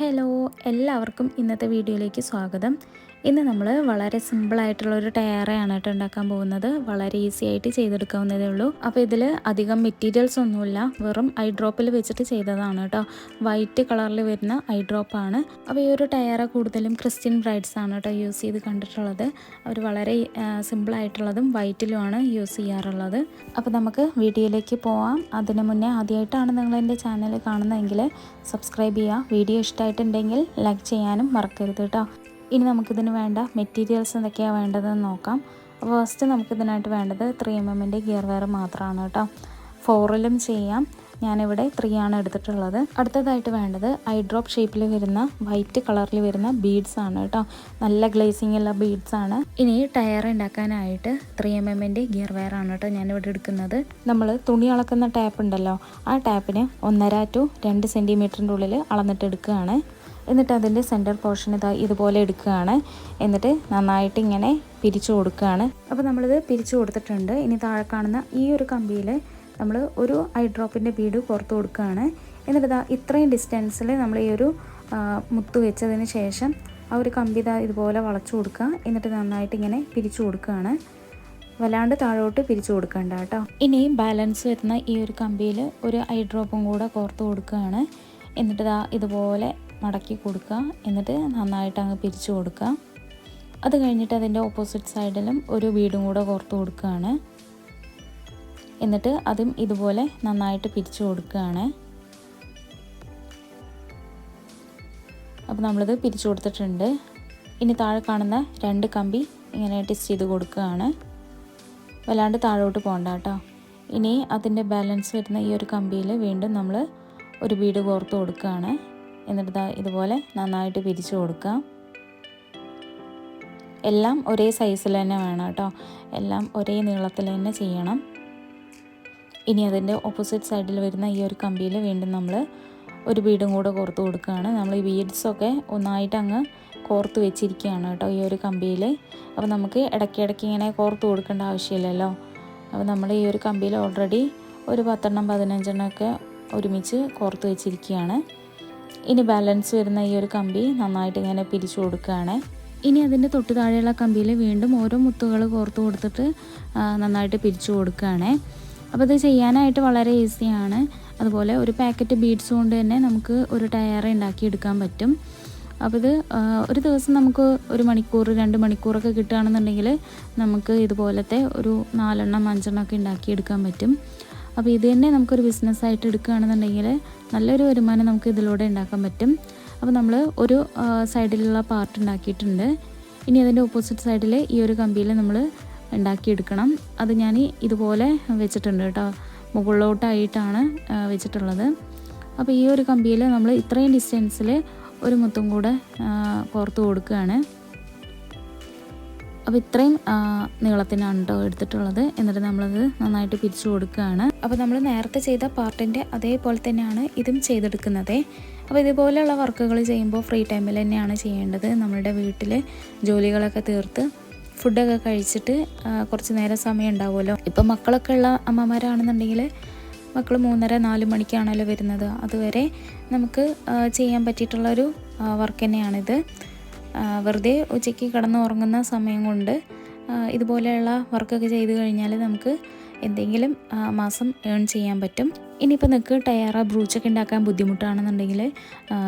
Hello എല്ലാവർക്കും ഇന്നത്തെ വീഡിയോയിലേക്ക് സ്വാഗതം. ഇന്ന് നമ്മൾ വളരെ സിമ്പിളായിട്ടുള്ള ഒരു ടയറാണ് കേട്ടോ ഉണ്ടാക്കാൻ പോകുന്നത്. വളരെ ഈസി ആയിട്ട് ചെയ്തെടുക്കാവുന്നതേ ഉള്ളൂ. അപ്പോൾ ഇതിൽ അധികം മെറ്റീരിയൽസ് ഒന്നുമില്ല. വെറും ഐ ഡ്രോപ്പിൽ വെച്ചിട്ട് ചെയ്തതാണ് കേട്ടോ. വൈറ്റ് കളറിൽ വരുന്ന ഐ ഡ്രോപ്പാണ് അപ്പോൾ ഈ ഒരു ടയറ് കൂടുതലും ക്രിസ്ത്യൻ ബ്രൈഡ്സ് ആണ് കേട്ടോ യൂസ് ചെയ്ത് കണ്ടിട്ടുള്ളത്. അവർ വളരെ സിമ്പിളായിട്ടുള്ളതും വൈറ്റിലുമാണ് യൂസ് ചെയ്യാറുള്ളത്. അപ്പോൾ നമുക്ക് വീഡിയോയിലേക്ക് പോവാം. അതിന് മുന്നേ ആദ്യമായിട്ടാണ് നിങ്ങൾ എന്റെ ചാനൽ കാണുന്നതെങ്കിൽ സബ്സ്ക്രൈബ് ചെയ്യുക. വീഡിയോ ഇഷ്ടമായിട്ടുണ്ടെങ്കിൽ ലൈക്ക് ചെയ്യാനും മറക്കരുത് കേട്ടോ. ഇനി നമുക്കിതിന് വേണ്ട മെറ്റീരിയൽസ് എന്തൊക്കെയാണ് വേണ്ടതെന്ന് നോക്കാം. ഫസ്റ്റ് നമുക്കിതിനായിട്ട് വേണ്ടത് ത്രീ എം എമ്മിന്റെ ഗിയർ വയർ മാത്രമാണ് കേട്ടോ ഫോറിലും ചെയ്യാം. ഞാനിവിടെ ത്രീ ആണ് എടുത്തിട്ടുള്ളത്. അടുത്തതായിട്ട് വേണ്ടത് ഐ ഡ്രോപ്പ് ഷേപ്പിൽ വരുന്ന വൈറ്റ് കളറിൽ വരുന്ന ബീഡ്സ് ആണ് കേട്ടോ നല്ല ഗ്ലേസിംഗ് ഉള്ള ബീഡ്സ് ആണ്. ഇനി ടയർ ഉണ്ടാക്കാനായിട്ട് ത്രീ എം എമ്മിന്റെ ഗിയർ വയർ ആണ് കേട്ടോ ഞാനിവിടെ എടുക്കുന്നത്. നമ്മൾ തുണി അളക്കുന്ന ടാപ്പ് ഉണ്ടല്ലോ ആ ടാപ്പിന് ഒന്നര ടു രണ്ട് സെന്റിമീറ്ററിന്റെ ഉള്ളിൽ അളന്നിട്ട് എടുക്കുകയാണ്. എന്നിട്ട് അതിന്റെ സെന്റർ പോർഷൻ ഇതാ ഇതുപോലെ എടുക്കുകയാണ്. എന്നിട്ട് നന്നായിട്ട് ഇങ്ങനെ പിരിച്ചു കൊടുക്കുകയാണ്. അപ്പോൾ നമ്മളിത് പിരിച്ചു കൊടുത്തിട്ടുണ്ട്. ഇനി താഴെ കാണുന്ന ഈ ഒരു കമ്പിയിൽ നമ്മൾ ഒരു ഐ ഡ്രോപ്പിന്റെ ബീഡ് പുറത്ത് കൊടുക്കുകയാണ്. എന്നിട്ട് ഇതാ ഇത്രയും ഡിസ്റ്റൻസിൽ നമ്മൾ ഈ ഒരു മുത്ത് വെച്ചതിന് ശേഷം ആ ഒരു കമ്പി ഇതാ ഇതുപോലെ വളച്ചു കൊടുക്കുക. എന്നിട്ട് നന്നായിട്ട് ഇങ്ങനെ പിരിച്ചു കൊടുക്കുകയാണ്. വല്ലാണ്ട് താഴോട്ട് പിരിച്ചു കൊടുക്കണ്ട കേട്ടോ. ഇനി ബാലൻസ് വരുന്ന ഈ ഒരു കമ്പിയിൽ ഒരു ഐ ഡ്രോപ്പും കൂടെ കോർത്ത് കൊടുക്കുകയാണ്. എന്നിട്ട് ഇതാ ഇതുപോലെ മടക്കി കൊടുക്കുക. എന്നിട്ട് നന്നായിട്ട് അങ്ങ് പിരിച്ചു കൊടുക്കുക. അത് കഴിഞ്ഞിട്ട് അതിന്റെ ഓപ്പോസിറ്റ് സൈഡിലും ഒരു വീടും കൂടെ കോർത്ത് കൊടുക്കുകയാണ്. എന്നിട്ട് അതും ഇതുപോലെ നന്നായിട്ട് പിരിച്ചു കൊടുക്കുകയാണ്. അപ്പോൾ നമ്മളിത് പിരിച്ചു കൊടുത്തിട്ടുണ്ട്. ഇനി താഴെ കാണുന്ന രണ്ട് കമ്പി ഇങ്ങനെ ടെസ്റ്റ് ചെയ്ത് കൊടുക്കുകയാണ്. വല്ലാണ്ട് താഴോട്ട് പോകണ്ട കേട്ടോ. ഇനി അതിന്റെ ബാലൻസ് വരുന്ന ഈ ഒരു കമ്പിയിൽ വീണ്ടും നമ്മൾ ഒരു വീട് കോർത്ത് കൊടുക്കുകയാണ്. എന്നിട്ട് ഇതുപോലെ നന്നായിട്ട് പിരിച്ചു കൊടുക്കുക. എല്ലാം ഒരേ സൈസിൽ തന്നെ വേണം കേട്ടോ. എല്ലാം ഒരേ നീളത്തിൽ തന്നെ ചെയ്യണം. ഇനി അതിന്റെ ഓപ്പോസിറ്റ് സൈഡിൽ വരുന്ന ഈ ഒരു കമ്പിയിൽ വീണ്ടും നമ്മൾ ഒരു ബീഡും കൂടെ കോർത്ത് കൊടുക്കുകയാണ്. നമ്മൾ ഈ ബീഡ്സൊക്കെ ഒന്നായിട്ട് അങ്ങ് കോർത്ത് വെച്ചിരിക്കുകയാണ് കേട്ടോ ഈ ഒരു കമ്പിയിൽ. അപ്പോൾ നമുക്ക് ഇടയ്ക്കിടയ്ക്ക് ഇങ്ങനെ കോർത്ത് കൊടുക്കേണ്ട ആവശ്യമില്ലല്ലോ. അപ്പോൾ നമ്മൾ ഈ ഒരു കമ്പിയിൽ ഓൾറെഡി ഒരു പത്തെണ്ണം പതിനഞ്ചെണ്ണമൊക്കെ ഒരുമിച്ച് കോർത്ത് വെച്ചിരിക്കുകയാണ്. ഇനി ബാലൻസ് വരുന്ന ഈ ഒരു കമ്പി നന്നായിട്ട് ഇങ്ങനെ പിരിച്ചു കൊടുക്കുകയാണ്. ഇനി അതിന്റെ തൊട്ട് താഴെയുള്ള കമ്പിയിൽ വീണ്ടും ഓരോ മുത്തുകൾ കോർത്ത് കൊടുത്തിട്ട് നന്നായിട്ട് പിരിച്ചു കൊടുക്കുകയാണ്. അപ്പോൾ ഇത് ചെയ്യാനായിട്ട് വളരെ ഈസിയാണ്. അതുപോലെ ഒരു പാക്കറ്റ് ബീഡ്സ് കൊണ്ട് തന്നെ നമുക്ക് ഒരു ടയർ ഉണ്ടാക്കിയെടുക്കാൻ പറ്റും. അപ്പോൾ ഇത് ഒരു ദിവസം നമുക്ക് ഒരു മണിക്കൂർ രണ്ട് മണിക്കൂറൊക്കെ കിട്ടുകയാണെന്നുണ്ടെങ്കിൽ നമുക്ക് ഇതുപോലത്തെ ഒരു നാലെണ്ണം അഞ്ചെണ്ണം ഒക്കെ ഉണ്ടാക്കിയെടുക്കാൻ പറ്റും. അപ്പോൾ ഇത് തന്നെ നമുക്കൊരു ബിസിനസ്സായിട്ട് എടുക്കുകയാണെന്നുണ്ടെങ്കിൽ നല്ലൊരു വരുമാനം നമുക്ക് ഇതിലൂടെ ഉണ്ടാക്കാൻ പറ്റും. അപ്പോൾ നമ്മൾ ഒരു സൈഡിലുള്ള പാർട്ട് ഉണ്ടാക്കിയിട്ടുണ്ട്. ഇനി അതിന്റെ ഓപ്പോസിറ്റ് സൈഡിൽ ഈ ഒരു കമ്പിയിൽ നമ്മൾ ഉണ്ടാക്കിയെടുക്കണം. അത് ഞാൻ ഇതുപോലെ വെച്ചിട്ടുണ്ട് കേട്ടോ. മുകളിലോട്ടായിട്ടാണ് വെച്ചിട്ടുള്ളത്. അപ്പോൾ ഈ ഒരു കമ്പിയിൽ നമ്മൾ ഇത്രയും ഡിസ്റ്റൻസിൽ ഒരു മുത്തും കൂടെ കോർത്ത് കൊടുക്കുകയാണ്. അപ്പോൾ ഇത്രയും നീളത്തിനാണ് കേട്ടോ എടുത്തിട്ടുള്ളത്. എന്നിട്ട് നമ്മളത് നന്നായിട്ട് പിരിച്ചു കൊടുക്കുകയാണ്. അപ്പോൾ നമ്മൾ നേരത്തെ ചെയ്ത പാർട്ടിന്റെ അതേപോലെ തന്നെയാണ് ഇതും ചെയ്തെടുക്കുന്നത്. അപ്പോൾ ഇതുപോലെയുള്ള വർക്കുകൾ ചെയ്യുമ്പോൾ ഫ്രീ ടൈമിൽ തന്നെയാണ് ചെയ്യേണ്ടത്. നമ്മളുടെ വീട്ടിൽ ജോലികളൊക്കെ തീർത്ത് ഫുഡൊക്കെ കഴിച്ചിട്ട് കുറച്ച് നേരം സമയം ഉണ്ടാവുമല്ലോ. ഇപ്പോൾ മക്കളൊക്കെ ഉള്ള അമ്മമാരാണെന്നുണ്ടെങ്കിൽ മക്കൾ മൂന്നര നാല് മണിക്കാണല്ലോ വരുന്നത്. അതുവരെ നമുക്ക് ചെയ്യാൻ പറ്റിയിട്ടുള്ളൊരു വർക്ക് തന്നെയാണിത്. വെറുതെ ഉച്ചയ്ക്ക് കിടന്ന് ഉറങ്ങുന്ന സമയം കൊണ്ട് ഇതുപോലെയുള്ള വർക്കൊക്കെ ചെയ്ത് കഴിഞ്ഞാൽ നമുക്ക് എന്തെങ്കിലും മാസം ഏൺ ചെയ്യാൻ പറ്റും. ഇനിയിപ്പോൾ നിങ്ങൾക്ക് ടയറ ബ്രൂച്ചൊക്കെ ഉണ്ടാക്കാൻ ബുദ്ധിമുട്ടാണെന്നുണ്ടെങ്കിൽ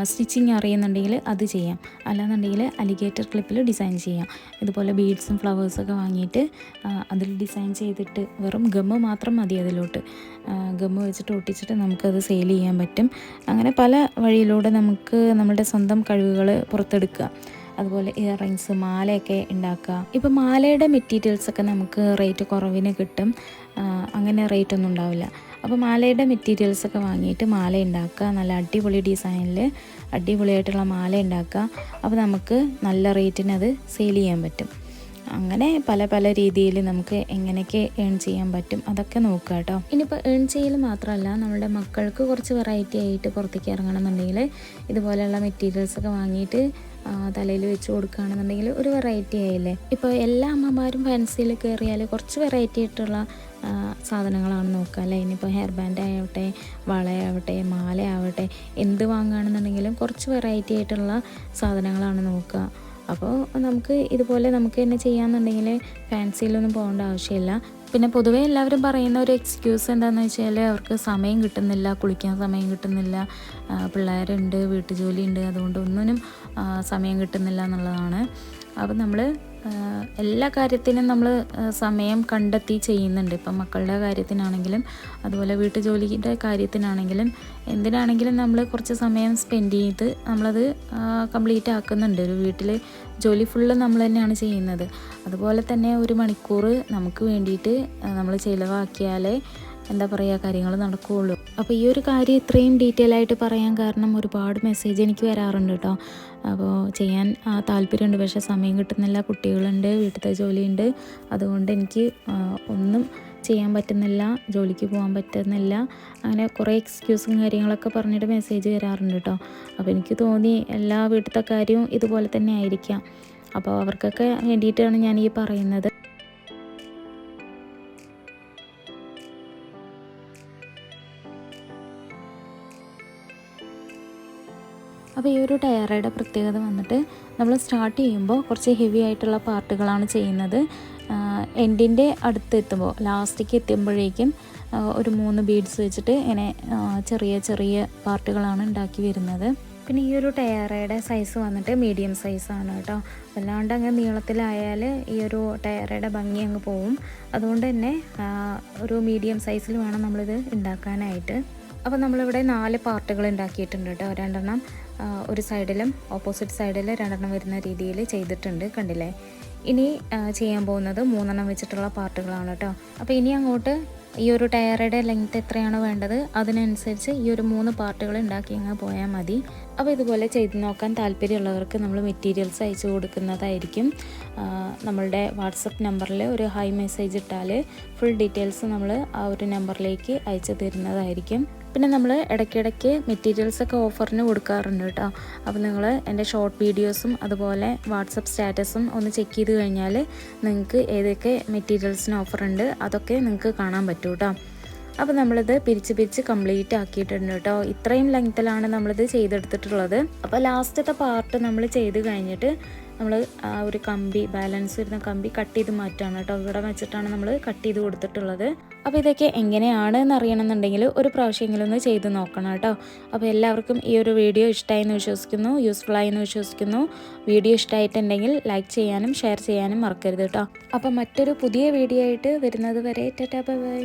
സ്റ്റിച്ചിങ് അറിയുന്നുണ്ടെങ്കിൽ അത് ചെയ്യാം. അല്ലാന്നുണ്ടെങ്കിൽ അലിഗേറ്റർ ക്ലിപ്പിൽ ഡിസൈൻ ചെയ്യാം. ഇതുപോലെ ബീഡ്സും ഫ്ലവേഴ്സൊക്കെ വാങ്ങിയിട്ട് അതിൽ ഡിസൈൻ ചെയ്തിട്ട് വെറും ഗമ്മ് മാത്രം മതി അതിലോട്ട്. ഗമ്മ് വെച്ചിട്ട് ഒട്ടിച്ചിട്ട് നമുക്കത് സെയിൽ ചെയ്യാൻ പറ്റും. അങ്ങനെ പല വഴിയിലൂടെ നമുക്ക് നമ്മുടെ സ്വന്തം കഴിവുകൾ പുറത്തെടുക്കുക. അതുപോലെ ഇയർ റിങ്സ് മാലയൊക്കെ ഉണ്ടാക്കുക ഇപ്പോൾ മാലയുടെ മെറ്റീരിയൽസൊക്കെ നമുക്ക് റേറ്റ് കുറവിന് കിട്ടും. അങ്ങനെ റേറ്റ് ഒന്നും ഉണ്ടാവില്ല. അപ്പോൾ മാലയുടെ മെറ്റീരിയൽസൊക്കെ വാങ്ങിയിട്ട് മാല ഉണ്ടാക്കുക നല്ല അടിപൊളി ഡിസൈനിൽ അടിപൊളിയായിട്ടുള്ള മാല ഉണ്ടാക്കുക അപ്പോൾ നമുക്ക് നല്ല റേറ്റിന് അത് സെയിൽ ചെയ്യാൻ പറ്റും. അങ്ങനെ പല പല രീതിയിൽ നമുക്ക് എങ്ങനെയൊക്കെ ഏൺ ചെയ്യാൻ പറ്റും അതൊക്കെ നോക്കുക കേട്ടോ. ഇനിയിപ്പോൾ ഏൺ ചെയ്യൽ മാത്രമല്ല നമ്മുടെ മക്കൾക്ക് കുറച്ച് വെറൈറ്റി ആയിട്ട് പുറത്തേക്ക് ഇറങ്ങണമെന്നുണ്ടെങ്കിൽ ഇതുപോലെയുള്ള മെറ്റീരിയൽസ് ഒക്കെ വാങ്ങിയിട്ട് തലയിൽ വെച്ച് കൊടുക്കുകയാണെന്നുണ്ടെങ്കിൽ ഒരു വെറൈറ്റി ആയില്ലേ? ഇപ്പോൾ എല്ലാ അമ്മമാരും ഫാൻസിയിൽ കയറിയാൽ കുറച്ച് വെറൈറ്റി ആയിട്ടുള്ള സാധനങ്ങളാണ് നോക്കുക അല്ലേ? ഇനിയിപ്പോൾ ഹെയർ ബാൻഡ് ആവട്ടെ വളയാവട്ടെ മാലയാവട്ടെ എന്ത് വാങ്ങുകയാണെന്നുണ്ടെങ്കിലും കുറച്ച് വെറൈറ്റി ആയിട്ടുള്ള സാധനങ്ങളാണ് നോക്കുക. അപ്പോൾ നമുക്ക് ഇതുപോലെ നമുക്ക് തന്നെ ചെയ്യാമെന്നുണ്ടെങ്കിൽ ഫാൻസിയിലൊന്നും പോകേണ്ട ആവശ്യമില്ല. പിന്നെ പൊതുവേ എല്ലാവരും പറയുന്ന ഒരു എക്സ്ക്യൂസ് എന്താണെന്ന് വെച്ചാൽ അവർക്ക് സമയം കിട്ടുന്നില്ല കുളിക്കാൻ സമയം കിട്ടുന്നില്ല പിള്ളേരുണ്ട് വീട്ടുജോലിയുണ്ട് അതുകൊണ്ട് ഒന്നിനും സമയം കിട്ടുന്നില്ല എന്നുള്ളതാണ്. അപ്പോൾ നമ്മൾ എല്ലാ കാര്യത്തിനും നമ്മൾ സമയം കണ്ടെത്തി ചെയ്യുന്നുണ്ട്. ഇപ്പം മക്കളുടെ കാര്യത്തിനാണെങ്കിലും അതുപോലെ വീട്ടുജോലിയുടെ കാര്യത്തിനാണെങ്കിലും എന്തിനാണെങ്കിലും നമ്മൾ കുറച്ച് സമയം സ്പെൻഡ് ചെയ്ത് നമ്മളത് കംപ്ലീറ്റ് ആക്കുന്നുണ്ട്. ഒരു വീട്ടിൽ ജോലി ഫുള്ള് നമ്മൾ തന്നെയാണ് ചെയ്യുന്നത്. അതുപോലെ തന്നെ ഒരു മണിക്കൂർ നമുക്ക് വേണ്ടിയിട്ട് നമ്മൾ ചിലവാക്കിയാലേ എന്താ പറയുക കാര്യങ്ങൾ നടക്കുകയുള്ളൂ അപ്പോൾ ഈ ഒരു കാര്യം ഇത്രയും ഡീറ്റെയിൽ ആയിട്ട് പറയാൻ കാരണം ഒരുപാട് മെസ്സേജ് എനിക്ക് വരാറുണ്ട് കേട്ടോ അപ്പോൾ ചെയ്യാൻ താല്പര്യമുണ്ട്. പക്ഷേ സമയം കിട്ടുന്നില്ല. കുട്ടികളുണ്ട് വീട്ടിലത്തെ ജോലിയുണ്ട്. അതുകൊണ്ട് എനിക്ക് ഒന്നും ചെയ്യാൻ പറ്റുന്നില്ല ജോലിക്ക് പോകാൻ പറ്റുന്നില്ല. അങ്ങനെ കുറേ എക്സ്ക്യൂസും കാര്യങ്ങളൊക്കെ പറഞ്ഞിട്ട് മെസ്സേജ് വരാറുണ്ട് കേട്ടോ അപ്പോൾ എനിക്ക് തോന്നി എല്ലാ വീട്ടിലത്തെ കാര്യവും ഇതുപോലെ തന്നെ ആയിരിക്കാം. അപ്പോൾ അവർക്കൊക്കെ വേണ്ടിയിട്ടാണ് ഞാൻ ഈ പറയുന്നത്. അപ്പോൾ ഈ ഒരു ടയറയുടെ പ്രത്യേകത വന്നിട്ട് നമ്മൾ സ്റ്റാർട്ട് ചെയ്യുമ്പോൾ കുറച്ച് ഹെവി ആയിട്ടുള്ള പാർട്ടുകളാണ് ചെയ്യുന്നത്. എൻഡിന്റെ അടുത്ത് എത്തുമ്പോൾ ലാസ്റ്റിക്ക് എത്തുമ്പോഴേക്കും ഒരു മൂന്ന് ബീഡ്സ് വെച്ചിട്ട് ഇങ്ങനെ ചെറിയ ചെറിയ പാർട്ടുകളാണ് ഉണ്ടാക്കി വരുന്നത്. പിന്നെ ഈ ഒരു ടയറയുടെ സൈസ് വന്നിട്ട് മീഡിയം സൈസാണ് കേട്ടോ. അല്ലാണ്ട് അങ്ങ് നീളത്തിലായാൽ ഈ ഒരു ടയറയുടെ ഭംഗി അങ്ങ് പോവും. അതുകൊണ്ട് തന്നെ ഒരു മീഡിയം സൈസിൽ വേണം നമ്മളിത് ഉണ്ടാക്കാനായിട്ട്. അപ്പോൾ നമ്മളിവിടെ നാല് പാർട്ടുകൾ ഉണ്ടാക്കിയിട്ടുണ്ട് കേട്ടോ. രണ്ടെണ്ണം. ഒരു സൈഡിലും ഓപ്പോസിറ്റ് സൈഡിൽ രണ്ടെണ്ണം വരുന്ന രീതിയിൽ ചെയ്തിട്ടുണ്ട് കണ്ടില്ലേ? ഇനി ചെയ്യാൻ പോകുന്നത് മൂന്നെണ്ണം വെച്ചിട്ടുള്ള പാർട്ടുകളാണ് കേട്ടോ. അപ്പോൾ ഇനി അങ്ങോട്ട് ഈ ഒരു ടയറുടെ ലെങ്ത് എത്രയാണ് വേണ്ടത് അതിനനുസരിച്ച് ഈ ഒരു മൂന്ന് പാർട്ടുകൾ ഉണ്ടാക്കി അങ്ങ് പോയാൽ മതി. അപ്പോൾ ഇതുപോലെ ചെയ്ത് നോക്കാൻ താല്പര്യമുള്ളവർക്ക് നമ്മൾ മെറ്റീരിയൽസ് അയച്ചു കൊടുക്കുന്നതായിരിക്കും. നമ്മളുടെ വാട്സപ്പ് നമ്പറിൽ ഒരു ഹൈ മെസ്സേജ് ഇട്ടാൽ ഫുൾ ഡീറ്റെയിൽസ് നമ്മൾ ആ ഒരു നമ്പറിലേക്ക് അയച്ചു തരുന്നതായിരിക്കും. പിന്നെ നമ്മൾ ഇടയ്ക്കിടയ്ക്ക് മെറ്റീരിയൽസൊക്കെ ഓഫറിന് കൊടുക്കാറുണ്ട് കേട്ടോ അപ്പോൾ നിങ്ങൾ എന്റെ ഷോർട്ട് വീഡിയോസും അതുപോലെ വാട്സപ്പ് സ്റ്റാറ്റസും ഒന്ന് ചെക്ക് ചെയ്ത് കഴിഞ്ഞാൽ നിങ്ങൾക്ക് ഏതൊക്കെ മെറ്റീരിയൽസിന് ഓഫറുണ്ട് അതൊക്കെ നിങ്ങൾക്ക് കാണാൻ പറ്റും കേട്ടോ അപ്പോൾ നമ്മളിത് പിരിച്ച് പിരിച്ച് കംപ്ലീറ്റ് ആക്കിയിട്ടുണ്ട് കേട്ടോ ഇത്രയും ലെങ്ത്തിലാണ് നമ്മളിത് ചെയ്തെടുത്തിട്ടുള്ളത്. അപ്പോൾ ലാസ്റ്റത്തെ പാർട്ട് നമ്മൾ ചെയ്ത് കഴിഞ്ഞിട്ട് നമ്മൾ ആ ഒരു കമ്പി ബാലൻസ് വരുന്ന കമ്പി കട്ട് ചെയ്ത് മാറ്റാണ് കേട്ടോ. ഇവിടെ വെച്ചിട്ടാണ് നമ്മൾ കട്ട് ചെയ്ത് കൊടുത്തിട്ടുള്ളത്. അപ്പോൾ ഇതൊക്കെ എങ്ങനെയാണ് എന്ന് അറിയണമെന്നുണ്ടെങ്കിൽ ഒരു പ്രാവശ്യമെങ്കിലും ഒന്ന് ചെയ്ത് നോക്കണം കേട്ടോ. അപ്പോൾ എല്ലാവർക്കും ഈ ഒരു വീഡിയോ ഇഷ്ടമായി എന്ന് വിശ്വസിക്കുന്നു യൂസ്ഫുൾ ആയി എന്ന് വിശ്വസിക്കുന്നു. വീഡിയോ ഇഷ്ടമായിട്ടുണ്ടെങ്കിൽ ലൈക്ക് ചെയ്യാനും ഷെയർ ചെയ്യാനും മറക്കരുത് കേട്ടോ. അപ്പോൾ മറ്റൊരു പുതിയ വീഡിയോ ആയിട്ട് വരുന്നത് വരെ ടാറ്റാ ബൈ